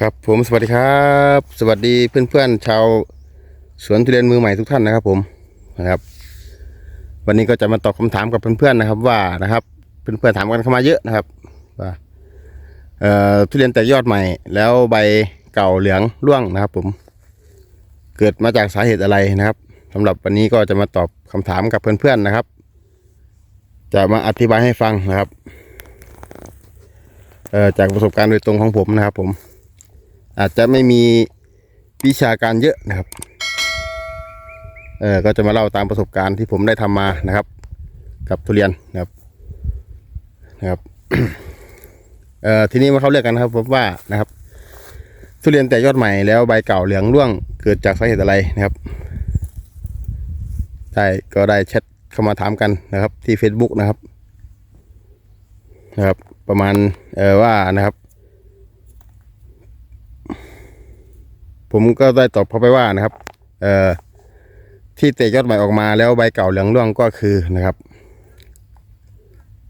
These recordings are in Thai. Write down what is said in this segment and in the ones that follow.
ครับผมสวัสดีครับ สวัสดีเพื่อนๆชาวสวนทุเรียนมือใหม่ทุกท่านนะครับ ผมนะครับ วันนี้ก็จะมาตอบคำถามกับเพื่อนๆนะครับ ว่านะครับเพื่อนๆถามกันเข้ามาเยอะนะครับว่าเอ่อทุเรียนแตกยอดใหม่ แล้วใบเก่าเหลืองร่วงนะครับ ผม เกิดมาจากสาเหตุอะไรนะครับสำหรับวันนี้ก็จะมาตอบคำถามกับเพื่อนๆนะครับ จะมาอธิบายให้ฟังนะครับเอ่อจากประสบการณ์โดยตรงของผมนะครับ ผม อาจจะไม่มีวิชาการเยอะนะครับ เออก็จะมาเล่าตามประสบการณ์ที่ผมได้ทำมานะครับ กับทุเรียนนะครับนะครับเอ่อทีนี้มาเข้าเรื่องกันนะครับผมว่านะครับ ทุเรียนแต่ยอดใหม่แล้วใบเก่าเหลืองร่วงเกิดจากสาเหตุอะไรนะครับได้ก็ได้แชทเข้ามาถามกันนะครับ ที่ Facebook นะครับนะครับ ประมาณเออว่านะครับ ผมก็ได้ตอบเขาไปว่านะครับ เอ่อที่เตะยอดใหม่ออกมาแล้วใบเก่าเหลืองร่วงก็คือนะครับ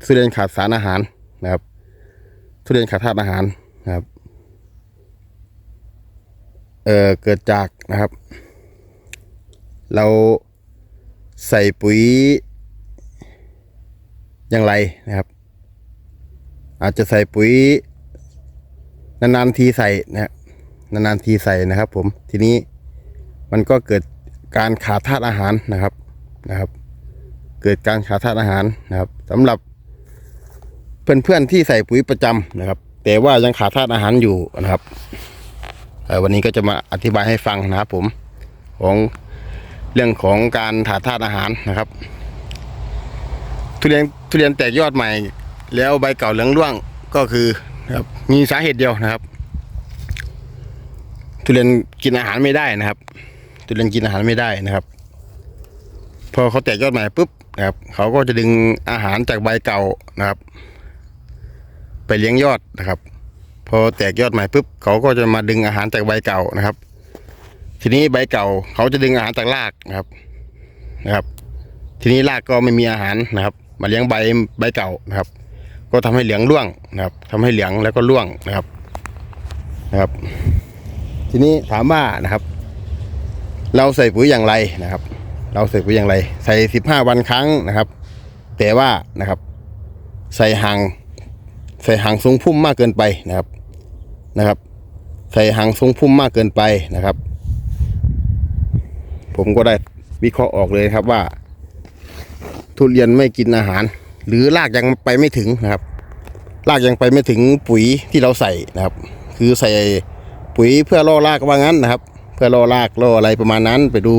ทุเรียนขาดสารอาหารนะครับทุเรียนขาดธาตุอาหารนะครับเอ่อเกิดจากนะครับ เราใส่ปุ๋ยอย่างไรนะครับ อาจจะใส่ปุ๋ยนานๆทีใส่นะครับ นานๆทีใส่นะครับ ผมทีนี้มันก็เกิดการขาดธาตุอาหารนะครับนะครับ เกิดการขาดธาตุอาหารนะครับสำหรับเพื่อนๆที่ใส่ปุ๋ยประจำนะครับ แต่ว่ายังขาดธาตุอาหารอยู่นะครับวันนี้ก็จะมาอธิบายให้ฟังนะครับ ผมของเรื่องของการขาดธาตุอาหารนะครับ ทุเรียนทุเรียนแตกยอดใหม่ แล้วใบเก่าเหลืองร่วงก็คือนะครับมีสาเหตุเดียวนะครับ ทุเรียนกินอาหารไม่ได้นะครับ ทุเรียนกินอาหารไม่ได้นะครับ พอเขาแตกยอดใหม่ปุ๊บนะครับเขาก็จะดึงอาหารจากใบเก่านะครับ ไปเลี้ยงยอดนะครับ พอแตกยอดใหม่ปุ๊บเขาก็จะมาดึงอาหารจากใบเก่านะครับ ทีนี้ใบเก่าเขาจะดึงอาหารจากรากนะครับนะครับ ทีนี้รากก็ไม่มีอาหารนะครับ มาเลี้ยงใบใบเก่านะครับ ก็ทำให้เหลืองร่วงนะครับทำให้เหลืองแล้วก็ร่วงนะครับนะครับ ทีนี้ถามว่านะครับ เราใส่ปุ๋ยอย่างไรนะครับ เราใส่ปุ๋ยอย่างไร ใส่สิบห้าวันครั้งนะครับ แต่ว่านะครับ ใส่ห่างใส่ห่างทรงพุ่มมากเกินไปนะครับนะครับ ใส่ห่างทรงพุ่มมากเกินไปนะครับ ผมก็ได้วิเคราะห์ออกเลยครับว่า ทุเรียนไม่กินอาหาร หรือรากยังไปไม่ถึงนะครับรากยังไปไม่ถึงปุ๋ยที่เราใส่นะครับ คือใส่ ปุ๋ยเพื่อล่อรากว่างั้นนะครับ เพื่อล่อรากล่ออะไรประมาณนั้น ไปดู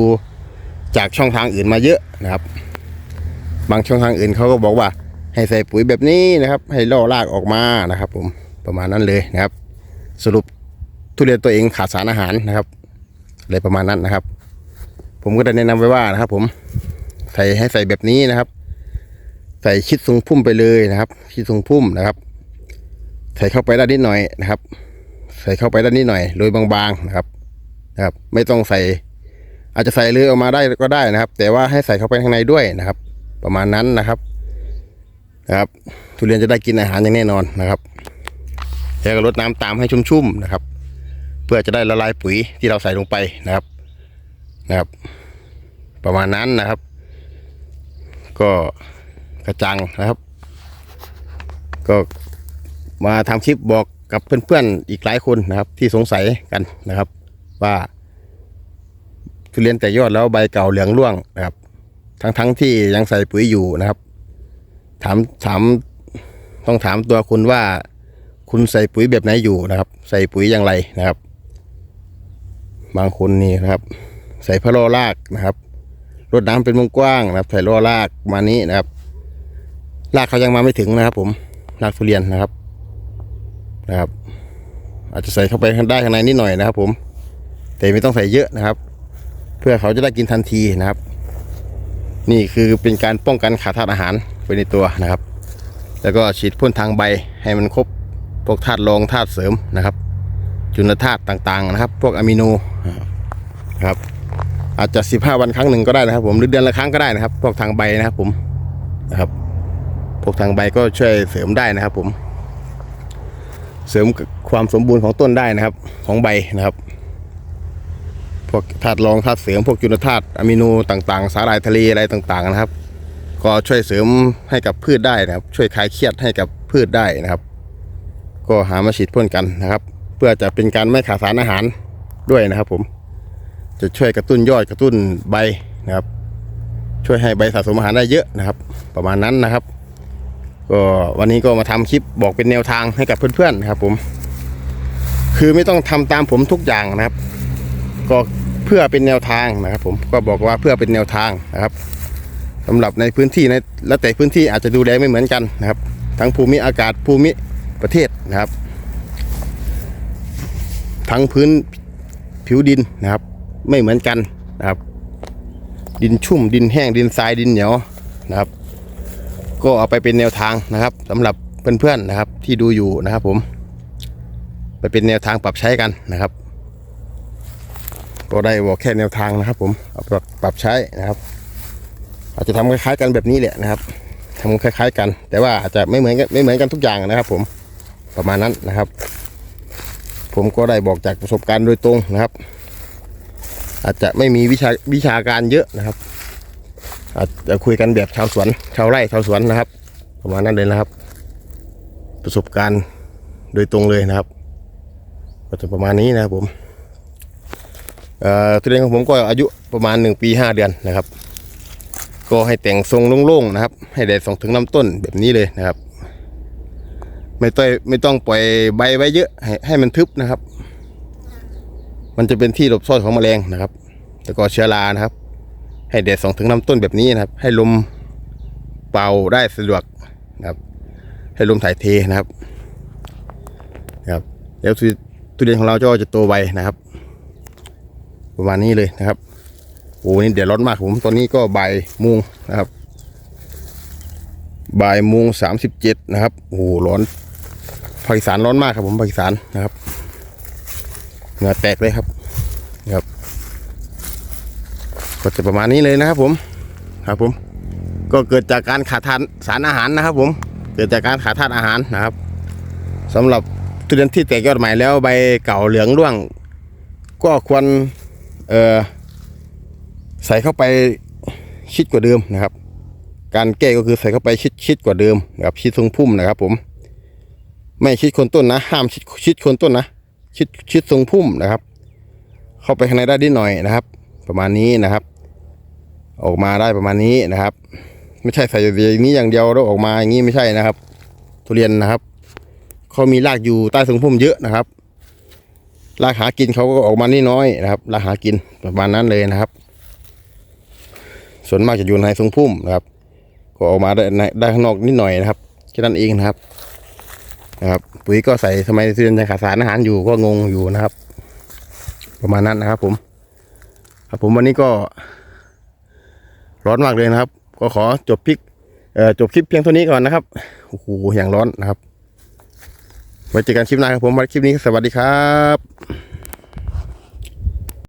จากช่องทางอื่นมาเยอะนะครับ บางช่องทางอื่นเขาก็บอกว่า ให้ใส่ปุ๋ยแบบนี้นะครับ ให้ล่อรากออกมานะครับ ผมประมาณนั้นเลยนะครับ สรุปทุเรียนตัวเองขาดสารอาหารนะครับอะไรประมาณนั้นนะครับ ผมก็ได้แนะนำไว้ว่านะครับ ผมใส่ให้ใส่แบบนี้นะครับ ใส่ชิดทรงพุ่มไปเลยนะครับ ชิดทรงพุ่มนะครับ ใส่เข้าไปได้นิดหน่อยนะครับ ใส่เข้าไปด้านนี้หน่อยโรยบางๆนะครับนะครับ ไม่ต้องใส่ อาจจะใส่เลยออกมาได้ก็ได้นะครับ แต่ว่าให้ใส่เข้าไปข้างในด้วยนะครับ ประมาณนั้นนะครับนะครับ ทุเรียนจะได้กินอาหารอย่างแน่นอนนะครับแล้วก็รดน้ำตามให้ชุ่มๆนะครับ เพื่อจะได้ละลายปุ๋ยที่เราใส่ลงไปนะครับนะครับ ประมาณนั้นนะครับ ก็กระจังนะครับ ก็มาทำคลิปบอก กับเพื่อนๆอีกหลายคนนะครับ ที่สงสัยกันนะครับ ว่าทุเรียนแต่ยอดแล้วใบเก่าเหลืองร่วงนะครับ ทั้งๆที่ยังใส่ปุ๋ยอยู่นะครับ ถามถามต้องถามตัวคุณว่า คุณใส่ปุ๋ยแบบไหนอยู่นะครับ ใส่ปุ๋ยอย่างไรนะครับ บางคนนี่นะครับ ใส่พะโลรากนะครับรดน้ำเป็นวงกว้างนะครับ ใส่โลรากมานี้นะครับรากเขายังมาไม่ถึงนะครับ ผมรากทุเรียนนะครับ นะครับ อาจจะใส่เข้าไปข้างได้ข้างในนิดหน่อยนะครับ ผม แต่ไม่ต้องใส่เยอะนะครับ เพื่อเขาจะได้กินทันทีนะครับ นี่คือเป็นการป้องกันขาดธาตุอาหารไปในตัวนะครับ แล้วก็ฉีดพ่นทางใบให้มันครบพวกธาตุรองธาตุเสริมนะครับ จุลธาตุต่างๆนะครับ พวกอะมิโนนะครับอาจจะ 15 วันครั้งหนึ่งก็ได้นะครับ ผมหรือเดือนละครั้งก็ได้นะครับ พวกทางใบนะครับผมนะครับพวกทางใบก็ช่วยเสริมได้นะครับผม เสริมความสมบูรณ์ของต้นได้นะครับ ของใบนะครับ พวกธาตุรองธาตุเสริมพวกจุลธาตุอะมิโนต่างๆ สาหร่ายทะเลอะไรต่างๆนะครับ ก็ช่วยเสริมให้กับพืชได้นะครับ ช่วยคลายเครียดให้กับพืชได้นะครับ ก็หามาฉีดพ่นกันนะครับ เพื่อจะเป็นการไม่ขาดสารอาหารด้วยนะครับ ผมจะช่วยกระตุ้นยอดกระตุ้นใบนะครับ ช่วยให้ใบสะสมอาหารได้เยอะนะครับ ประมาณนั้นนะครับ ก็วันนี้ก็มาทำคลิปบอกเป็นแนวทางให้กับเพื่อนๆนะครับผม คือไม่ต้องทำตามผมทุกอย่างนะครับ ก็เพื่อเป็นแนวทางนะครับ ผมก็บอกว่าเพื่อเป็นแนวทางนะครับสำหรับในพื้นที่ในแล้วแต่พื้นที่อาจจะดูแลไม่เหมือนกันนะครับ ทั้งภูมิอากาศภูมิประเทศนะครับ ทั้งพื้นผิวดินนะครับ ไม่เหมือนกันนะครับ ดินชุ่มดินแห้งดินทรายดินเหนียวนะครับ ก็เอาไปเป็นแนวทางนะครับสำหรับเพื่อนๆนะครับ ที่ดูอยู่นะครับ ผม ไปเป็นแนวทางปรับใช้กันนะครับ ก็ได้บอกแค่แนวทางนะครับ ผมเอาปรับปรับใช้นะครับ อาจจะทำคล้ายๆกันแบบนี้แหละนะครับทำคล้าย ๆ กัน แต่ว่าอาจจะไม่เหมือนกันไม่เหมือนกันทุกอย่างนะครับ ผมประมาณนั้นนะครับ ผมก็ได้บอกจากประสบการณ์โดยตรงนะครับ อาจจะไม่มีวิชาวิชาการเยอะนะครับ อาจจะคุยกันแบบชาวสวน ชาวไร่ชาวสวนนะครับ ประมาณนั้นเลยนะครับ ประสบการณ์โดยตรงเลยนะครับก็จะประมาณนี้นะครับผมเอ่อทุเรียนของผมก็อายุประมาณ 1 ปี 5 เดือนนะครับ ก็ให้แต่งทรงโล่งๆนะครับ ให้แดดส่องถึงลำต้นแบบนี้เลยนะครับ ไม่ต้องไม่ต้องปล่อยใบไว้เยอะให้ให้มันทึบนะครับ มันจะเป็นที่หลบซ่อนของแมลงนะครับแล้วก็เชื้อรานะครับ ให้แดดส่องถึงลำต้นแบบนี้นะครับ ให้ลมเป่าได้สะดวกนะครับ ให้ลมถ่ายเทนะครับนะครับแล้วทุเรียนของเราก็จะโตไวนะครับ ประมาณนี้เลยนะครับโอ้นี่เดี๋ยวร้อนมากผมตอนนี้ก็บ่ายโมงนะครับบ่ายโมงสามสิบเจ็ดนะครับโอ้โหร้อนภาคอีสานร้อนมากครับผมภาคอีสานนะครับเหงื่อแตกเลยครับ ก็จะประมาณนี้เลยนะครับผมครับผม ก็เกิดจากการขาดทานสารอาหารนะครับ ผมเกิดจากการขาดธาตุอาหารนะครับสำหรับทุเรียนที่แตกยอดใหม่แล้วใบเก่าเหลืองร่วง ก็ควรเอ่อใส่เข้าไปชิดกว่าเดิมนะครับ การแก้ก็คือใส่เข้าไปชิดชิดกว่าเดิมนะครับชิดทรงพุ่มนะครับ ผม ไม่ชิดคนต้นนะห้ามชิดชิดคนต้นนะชิดชิดทรงพุ่มนะครับ เข้าไปข้างในได้นิดหน่อยนะครับ ประมาณนี้นะครับ ออกมาได้ประมาณนี้นะครับ ไม่ใช่ใส่อย่างนี้อย่างเดียวแล้วออกมาอย่างนี้ไม่ใช่นะครับ ทุเรียนนะครับเขามีรากอยู่ใต้ทรงพุ่มเยอะนะครับรากหากินเขาก็ออกมานี่น้อยนะครับรากหากินประมาณนั้นเลยนะครับ ส่วนมากจะอยู่ในทรงพุ่มนะครับ ก็ออกมาได้ได้ข้างนอกนิดหน่อยนะครับแค่นั้นเองนะครับนะครับปุ๋ยก็ใส่ทำไมทุเรียนยังขาดสารอาหารอยู่ก็งงอยู่นะครับ ประมาณนั้นนะครับ ผม ครับผมวันนี้ก็ ร้อนมากเลยนะครับ ก็ขอจบพิกจบคลิปเพียงเท่านี้ก่อนนะครับโอ้โหอย่างร้อนนะครับไว้เจอกันคลิปหน้าครับผมวันคลิปนี้สวัสดีครับ